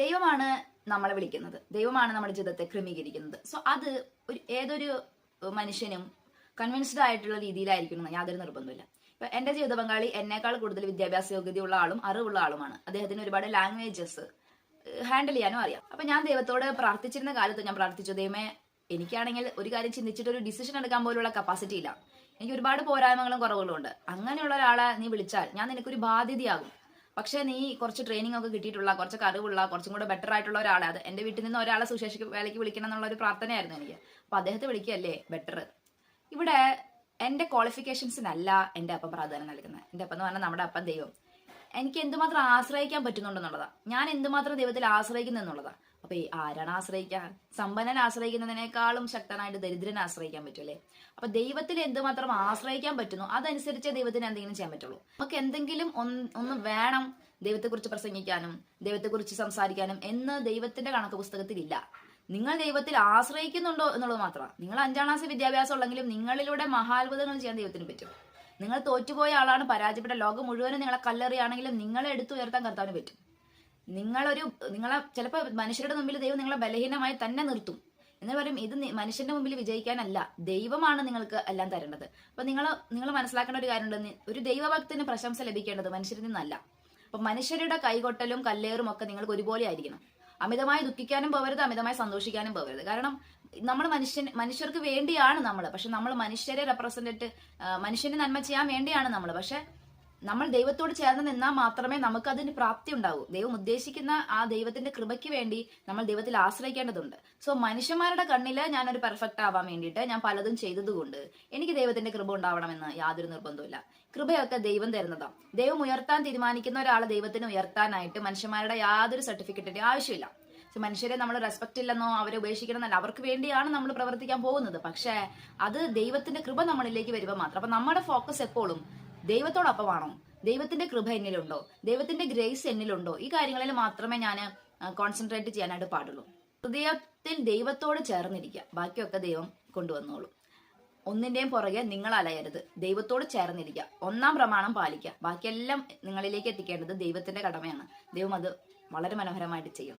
ദൈവമാണ് നമ്മളെ വിളിക്കുന്നത്. ദൈവമാണ് നമ്മുടെ ജീവിതത്തെ ക്രമീകരിക്കുന്നത്. സോ അത് ഒരു ഏതൊരു മനുഷ്യനും കൺവിൻസ്ഡ് ആയിട്ടുള്ള രീതിയിലായിരിക്കണം. യാതൊരു നിർബന്ധമില്ല ഇപ്പൊ എന്റെ ജീവിത പങ്കാളി എന്നേക്കാൾ കൂടുതൽ വിദ്യാഭ്യാസ യോഗ്യതയുള്ള ആളും അറിവുള്ള ആളുമാണ്. അദ്ദേഹത്തിന് ഒരുപാട് ലാംഗ്വേജസ് ഹാൻഡിൽ ചെയ്യാനും അറിയാം. അപ്പൊ ഞാൻ ദൈവത്തോട് പ്രാർത്ഥിച്ചിരുന്ന കാലത്ത് ഞാൻ പ്രാർത്ഥിച്ചു ദൈവമേ എനിക്കാണെങ്കിൽ ഒരു കാര്യം ചിന്തിച്ചിട്ട് ഒരു ഡിസിഷൻ എടുക്കാൻ പോലുള്ള കപ്പാസിറ്റി ഇല്ല. എനിക്ക് ഒരുപാട് പോരായ്മകളും കുറവുകളും ഉണ്ട് അങ്ങനെയുള്ള ഒരാളെ നീ വിളിച്ചാൽ ഞാൻ നിനക്കൊരു ബാധ്യതയാകും. പക്ഷേ നീ കുറച്ച് ട്രെയിനിങ് ഒക്കെ കിട്ടിയിട്ടുള്ള കുറച്ച് കഴിവുള്ള കുറച്ചും കൂടെ ബെറ്റർ ആയിട്ടുള്ള ഒരാളെ അത് എന്റെ വീട്ടിൽ നിന്ന് ഒരാളെ സുശേഷ വേലയ്ക്ക് വിളിക്കണം എന്നുള്ള ഒരു പ്രാർത്ഥനയായിരുന്നു എനിക്ക്. അപ്പൊ അദ്ദേഹത്തെ വിളിക്കുകയല്ലേ? ബെറ്റർ ഇവിടെ എന്റെ ക്വാളിഫിക്കേഷൻസിനല്ല എന്റെ അപ്പം പ്രാധാന്യം നൽകുന്നത്. എന്റെ അപ്പം എന്ന് പറഞ്ഞാൽ നമ്മുടെ അപ്പം ദൈവം. എനിക്ക് എന്തുമാത്രം ആശ്രയിക്കാൻ പറ്റുന്നുണ്ടെന്നുള്ളതാണ് ഞാൻ എന്തുമാത്രം ദൈവത്തിൽ ആശ്രയിക്കുന്നു എന്നുള്ളതാ അപ്പൊ ഈ ആരാണ് ആശ്രയിക്കാൻ സമ്പന്നൻ ആശ്രയിക്കുന്നതിനേക്കാളും ശക്തനായിട്ട് ദരിദ്രനെ ആശ്രയിക്കാൻ പറ്റുമല്ലേ അപ്പൊ ദൈവത്തിൽ എന്തുമാത്രം ആശ്രയിക്കാൻ പറ്റുന്നു അതനുസരിച്ച് ദൈവത്തിന് എന്തെങ്കിലും ചെയ്യാൻ പറ്റുള്ളൂ. നമുക്ക് എന്തെങ്കിലും ഒന്ന് വേണം ദൈവത്തെക്കുറിച്ച് പ്രസംഗിക്കാനും ദൈവത്തെക്കുറിച്ച് സംസാരിക്കാനും എന്ന് ദൈവത്തിന്റെ കണക്ക് പുസ്തകത്തിൽ ഇല്ല. നിങ്ങൾ ദൈവത്തിൽ ആശ്രയിക്കുന്നുണ്ടോ എന്നുള്ളത് മാത്രമാണ് നിങ്ങൾ അഞ്ചാം ക്ലാസ് വിദ്യാഭ്യാസം ഉള്ളെങ്കിലും നിങ്ങളിലൂടെ മഹാത്ഭുതങ്ങൾ ചെയ്യാൻ ദൈവത്തിന് പറ്റും. നിങ്ങൾ തോറ്റുപോയ ആളാണ് പരാജയപ്പെട്ട ലോകം മുഴുവനും നിങ്ങളെ കല്ലെറിയാണെങ്കിലും നിങ്ങളെ എടുത്തുയർത്താൻ കർത്താവിന് പറ്റും. നിങ്ങളൊരു നിങ്ങളെ ചിലപ്പോൾ മനുഷ്യരുടെ മുമ്പിൽ ദൈവം നിങ്ങളെ ബലഹീനമായി തന്നെ നിർത്തും. എന്ന് പറയും ഇത് മനുഷ്യന്റെ മുമ്പിൽ വിജയിക്കാനല്ല ദൈവമാണ് നിങ്ങൾക്ക് എല്ലാം തരേണ്ടത്. അപ്പൊ നിങ്ങൾ നിങ്ങൾ മനസ്സിലാക്കേണ്ട ഒരു കാര്യമുണ്ട് ഒരു ദൈവഭക്തിന് പ്രശംസ ലഭിക്കേണ്ടത് മനുഷ്യരിൽ നിന്നല്ല. അപ്പൊ മനുഷ്യരുടെ കൈകൊട്ടലും കല്ലേറും ഒക്കെ നിങ്ങൾക്ക് ഒരുപോലെ ആയിരിക്കണം. അമിതമായി ദുഃഖിക്കാനും പോകരുത് അമിതമായി സന്തോഷിക്കാനും പോകരുത് കാരണം നമ്മൾ മനുഷ്യൻ മനുഷ്യർക്ക് വേണ്ടിയാണ് നമ്മൾ പക്ഷെ നമ്മൾ മനുഷ്യരെ റെപ്രസെന്റേറ്റ് മനുഷ്യന് നന്മ ചെയ്യാൻ വേണ്ടിയാണ് നമ്മൾ പക്ഷെ നമ്മൾ ദൈവത്തോട് ചേർന്ന് നിന്നാൽ മാത്രമേ നമുക്ക് അതിന് പ്രാപ്തി ഉണ്ടാവൂ. ദൈവം ഉദ്ദേശിക്കുന്ന ആ ദൈവത്തിന്റെ കൃപയ്ക്ക് വേണ്ടി നമ്മൾ ദൈവത്തിൽ ആശ്രയിക്കേണ്ടതുണ്ട്. സോ മനുഷ്യന്മാരുടെ കണ്ണിൽ ഞാനൊരു പെർഫെക്റ്റ് ആവാൻ വേണ്ടിയിട്ട് ഞാൻ പലതും ചെയ്തതുകൊണ്ട് എനിക്ക് ദൈവത്തിന്റെ കൃപ ഉണ്ടാവണമെന്ന് യാതൊരു നിർബന്ധമില്ല കൃപയൊക്കെ ദൈവം തരുന്നതാണ് ദൈവം ഉയർത്താൻ തീരുമാനിക്കുന്ന ഒരാളെ ദൈവത്തിന് ഉയർത്താനായിട്ട് മനുഷ്യന്മാരുടെ യാതൊരു സർട്ടിഫിക്കറ്റിന്റെ ആവശ്യമില്ല. മനുഷ്യരെ നമ്മൾ റെസ്പെക്ട് ഇല്ലെന്നോ അവരെ ഉപേക്ഷിക്കണമെന്നല്ല. അവർക്ക് വേണ്ടിയാണ് നമ്മൾ പ്രവർത്തിക്കാൻ പോകുന്നത്. പക്ഷേ അത് ദൈവത്തിന്റെ കൃപ നമ്മളിലേക്ക് വരുമ്പോൾ മാത്രം. അപ്പൊ നമ്മുടെ ഫോക്കസ് എപ്പോഴും ദൈവത്തോടൊപ്പമാണോ ദൈവത്തിന്റെ കൃപ എന്നിലുണ്ടോ? ദൈവത്തിന്റെ ഗ്രേസ് എന്നിലുണ്ടോ? ഈ കാര്യങ്ങളിൽ മാത്രമേ ഞാൻ കോൺസെൻട്രേറ്റ് ചെയ്യാനായിട്ട് പാടുള്ളൂ. ഹൃദയത്തിൽ ദൈവത്തോട് ചേർന്നിരിക്കുക. ബാക്കിയൊക്കെ ദൈവം കൊണ്ടുവന്നോളൂ. ഒന്നിന്റെയും പുറകെ നിങ്ങൾ അലയരുത്. ദൈവത്തോട് ചേർന്നിരിക്കുക. ഒന്നാം പ്രമാണം പാലിക്കുക. ബാക്കിയെല്ലാം നിങ്ങളിലേക്ക് എത്തിക്കേണ്ടത് ദൈവത്തിന്റെ കടമയാണ്. ദൈവം അത് വളരെ മനോഹരമായിട്ട് ചെയ്യും.